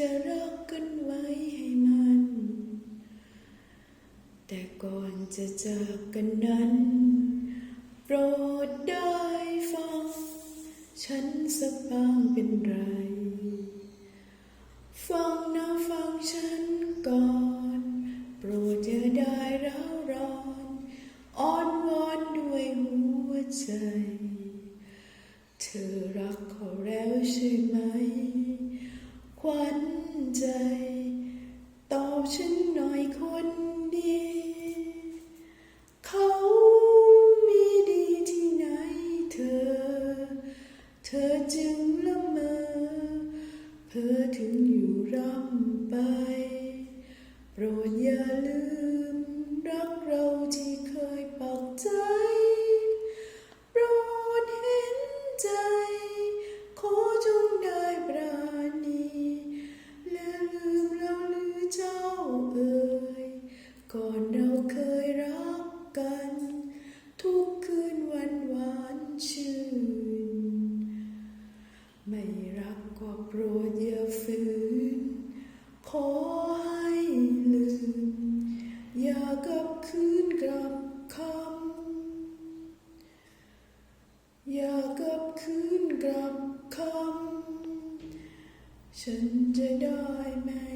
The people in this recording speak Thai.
จะรักกันไว้ให้มัน แต่ก่อนจะจากกันนั้น โปรดได้ฟัง ฉันสักบ้างเป็นไร ฟังนะฟังฉันก่อน โปรดอย่าได้ร้าวร้อนอ้อนวอนด้วยหัวใจ เธอรักเขาแล้วใช่ไหม ขวัญใจ ตอบฉันหน่อยคนดี เขามีดีที่ไหนเธอ เธอจึงละเมอเพ้อถึงอยู่ร่ำไป โปรดอย่าลืม ก่อนเราเคยรักกัน ทุกคืนวันหวานชื่น ไม่รักก็โปรดอย่าฝืน ขอให้ลืม อย่ากลับคืนกลับคำอย่ากลับคืนกลับคำฉันจะได้ไหม